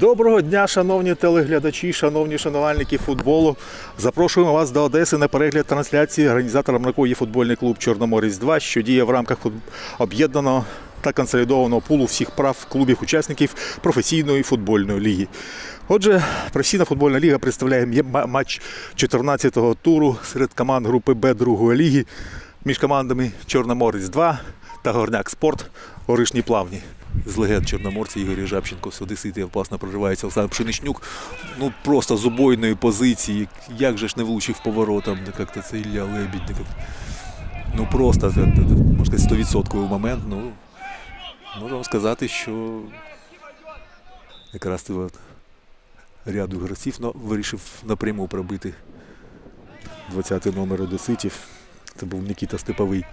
Доброго дня, шановні телеглядачі, шановні шанувальники футболу. Запрошуємо вас до Одеси на перегляд трансляції, організатором якої є футбольний клуб Чорноморець 2, що діє в рамках об'єднаного та консолідованого пулу всіх прав клубів учасників професійної футбольної ліги. Отже, професійна футбольна ліга представляє матч 14-го туру серед команд групи Б другої ліги між командами Чорноморець 2 та Горняк Спорт Оришні Плавні. З легенд Чорноморця Ігор Жабченко з Одесити власне проживається Олександр Пшеничнюк. Ну просто з убойної позиції. Як же ж не влучив поворотом, як-то це Ілля Лебідь. ну, просто можна сказати, 100% момент. Ну, вам сказати, що якраз того ряду гравців ну, вирішив напряму пробити 20-й номер Одеситів. Це був Нікіта Степовий.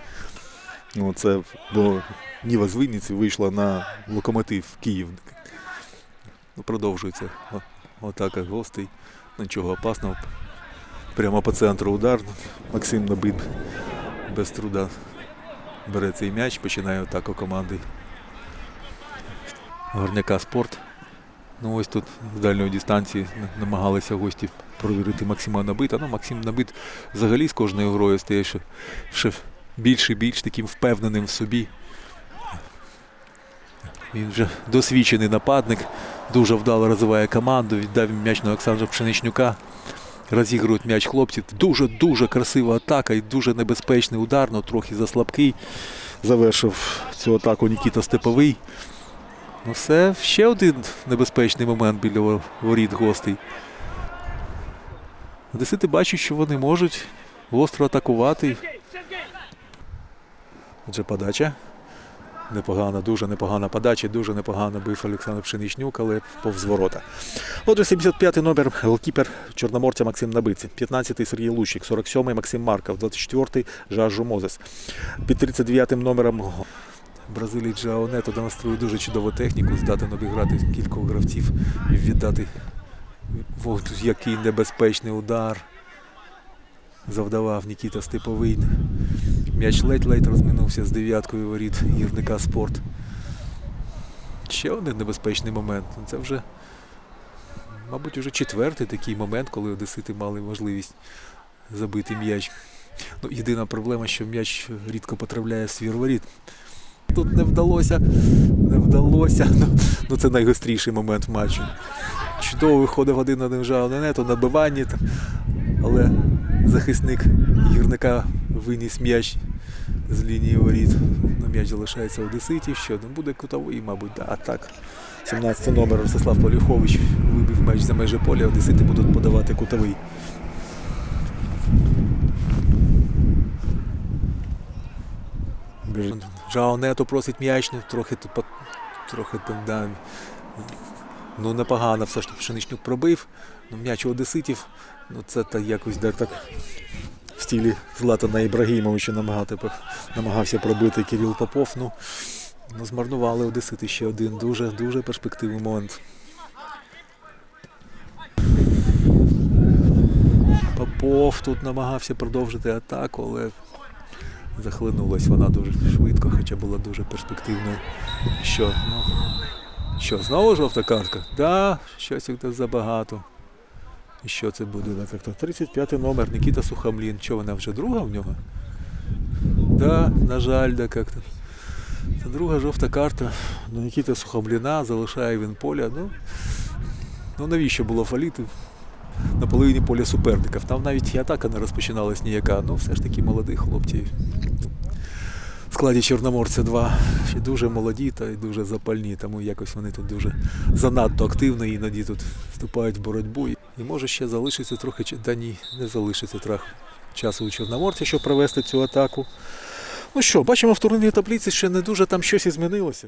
Ну, це бо Ніва з Винниці вийшла на локомотив Київ. Ну, продовжується атака гостей. Нічого опасного. Прямо по центру удар. Максим Набит без труда бере цей м'яч, починає атаку команди Горняка спорт. Ну ось тут з дальньої дистанції намагалися гості провірити Максима Набита. Ну, Максим Набит взагалі з кожною грою стає ще, ще більш і більш таким впевненим в собі. Він вже досвідчений нападник, дуже вдало розвиває команду, віддав м'яч на Олександра Пшеничнюка. Розігрують м'яч хлопці. Дуже-дуже красива атака і дуже небезпечний удар, але трохи заслабкий. Завершив цю атаку Нікіта Степовий. Ну все, ще один небезпечний момент біля воріт гостей. Одесити бачать, що вони можуть гостро атакувати. Отже, подача. Непогана, дуже непогана подача, дуже непогано бив Олександр Пшеничнюк, але повз ворота. Отже, 75-й номер голкіпер Чорноморця Максим Набиці, 15-й Сергій Лущик, 47-й Максим Марков, 24-й Жажу Мозес. Під 39-м номером Бразилій Джао Нето демонструє дуже чудову техніку, здатен обіграти кількох гравців і віддати який небезпечний удар. Завдавав Нікіта Степовий. М'яч ледь-ледь розминувся з дев'яткою воріт гірника спорт. Ще один небезпечний момент. Це вже, мабуть, вже четвертий такий момент, коли одесити мали можливість забити м'яч. Ну, єдина проблема, що м'яч рідко потрапляє в свір воріт. Тут не вдалося, не вдалося. Ну, ну це найгостріший момент матчу. Чудово виходив один на один Жао Ненето, набиванні, але захисник гірника виніс м'яч з лінії воріт. На м'яч залишається Одеситів. Ще один буде кутовий, мабуть, да, а так. 17 номер Ростислав Полюхович вибив м'яч за межі поля, Одесити будуть подавати кутовий. Жао Нето просить м'яч, ну, трохи тут трохи там, да, ну непогано все ж таки Пшеничнюк пробив. Ну, м'яч у Одеситів, ну це так якось да, так в стилі Златана Ібрагімовича намагати, намагався пробити Кирил Попов. Ну, ну змарнували Одесити ще один дуже дуже перспективний момент. Попов тут намагався продовжити атаку, але захлинулась вона дуже швидко, хоча була дуже перспективною. Що? Ну, що, знову жовта картка? Да, щось їх забагато. І що це буде? Так, так, так. 35 номер Нікіта Сухомлін. Що вона вже друга в нього? Да, на жаль, да, як-то. Це друга жовта карта. Ну, Нікіта Сухомліна, залишає він поля. Ну, ну навіщо було фаліти? На половині поля суперників. Там навіть і атака не розпочиналась ніяка. Ну, все ж таки молоді хлопці. В складі Чорноморця 2 ще дуже молоді та й дуже запальні, тому якось вони тут дуже занадто активно іноді тут вступають в боротьбу. І може ще залишиться трохи, та ні, не залишиться трохи часу у Чорноморці, щоб провести цю атаку. Ну що, бачимо в турнірній таблиці ще не дуже там щось і змінилося.